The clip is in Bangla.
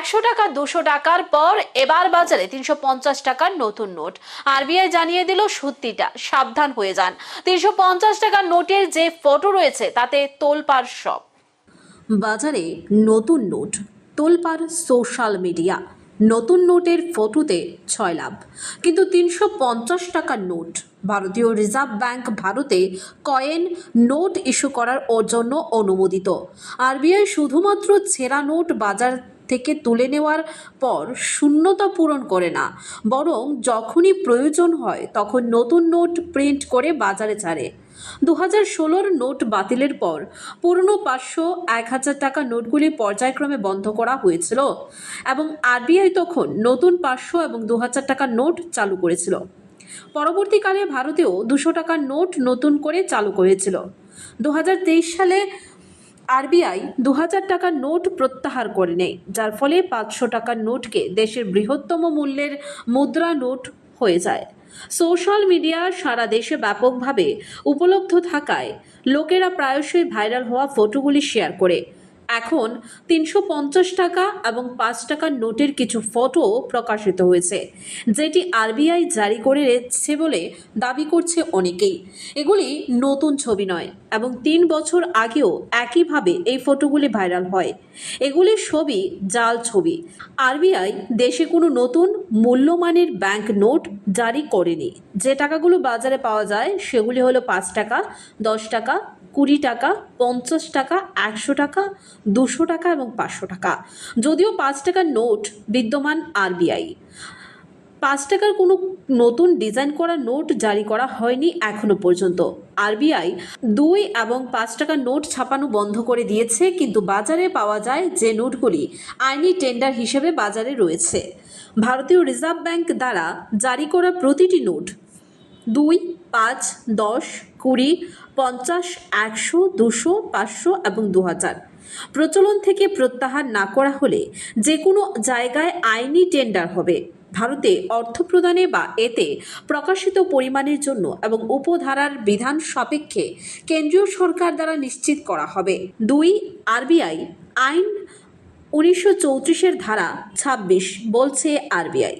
একশো টাকা, দুশো টাকার পর এবার বাজারে তিনশো পঞ্চাশ টাকার নতুন নোট। আরবিআই জানিয়ে দিল সত্যিটা সাবধান হয়ে যান। তিনশো পঞ্চাশ টাকার নোটের যে ফটো রয়েছে, তাতে তোলপাড় সব। বাজারে নতুন নোট, তোলপাড় সোশ্যাল মিডিয়া। নতুন নোটের ফটোতে ছয় লাভ। কিন্তু তিনশো পঞ্চাশ টাকার নোট, ভারতীয় রিজার্ভ ব্যাংক ভারতে কয়েন নোট ইস্যু করার জন্য অনুমোদিত। আরবিআই শুধুমাত্র ছেঁড়া নোট বাজার থেকে তুলে নেওয়ার পর শূন্যতা পূরণ করে না। বরং যখনই প্রয়োজন হয় তখন নতুন নোট প্রিন্ট করে বাজারে ছাড়ে। দু হাজার ষোলোর নোট বাতিলের পর পুরনো পাঁচশো এক হাজার টাকা নোটগুলি পর্যায়ক্রমে বন্ধ করা হয়েছিল এবং আরবিআই তখন নতুন পাঁচশো এবং দু হাজার টাকার নোট চালু করেছিল। পরবর্তীকালে ভারতেও দুশো টাকার নোট নতুন করে চালু করেছিল দু হাজার তেইশ সালে আরবিআই দু হাজার টাকার নোট প্রত্যাহার করে নেয়, যার ফলে পাঁচশো টাকার নোটকে দেশের বৃহত্তম মূল্যের মুদ্রা নোট হয়ে যায়। সোশ্যাল মিডিয়া সারা দেশে ব্যাপকভাবে উপলব্ধ থাকায় লোকেরা প্রায়শই ভাইরাল হওয়া ফটোগুলি শেয়ার করে। এখন তিনশো পঞ্চাশ টাকা এবং পাঁচ টাকার নোটের কিছু ফটো প্রকাশিত হয়েছে, যেটি আরবিআই জারি করে রেখেছে বলে দাবি করছে অনেকেই। এগুলি নতুন ছবি নয় এবং তিন বছর আগেও একইভাবে এই ফটোগুলি ভাইরাল হয়। এগুলি ছবি জাল ছবি। আরবিআই দেশে কোনো নতুন মূল্যমানের ব্যাংক নোট জারি করেনি। যে টাকাগুলো বাজারে পাওয়া যায়, সেগুলি হলো পাঁচ টাকা, দশ টাকা, কুড়ি টাকা, পঞ্চাশ টাকা, একশো টাকা, দুশো টাকা এবং পাঁচশো টাকা। যদিও পাঁচ টাকার নোট বিদ্যমান আরবিআই। পাঁচ টাকার কোনো নতুন ডিজাইন করা নোট জারি করা হয়নি এখনও পর্যন্ত। আরবিআই দুই এবং পাঁচ টাকার নোট ছাপানো বন্ধ করে দিয়েছে, কিন্তু বাজারে পাওয়া যায় যে নোটগুলি আইনি টেন্ডার হিসেবে বাজারে রয়েছে। ভারতীয় রিজার্ভ ব্যাংক দ্বারা জারি করা প্রতিটি নোট দুই, পাঁচ, দশ, কুড়ি, পঞ্চাশ, একশো, দুশো, পাঁচশো এবং দু হাজার। প্রচলন থেকে প্রত্যাহার না করা হলে যে কোনো জায়গায় আইনি টেন্ডার হবে। ভারতে অর্থ প্রদানে বা এতে প্রকাশিত পরিমাণের জন্য এবং উপধারার বিধান সাপেক্ষে কেন্দ্রীয় সরকার দ্বারা নিশ্চিত করা হবে। দুই, আরবিআই আইন উনিশশো চৌত্রিশের ধারা ছাব্বিশ বলছে আরবিআই।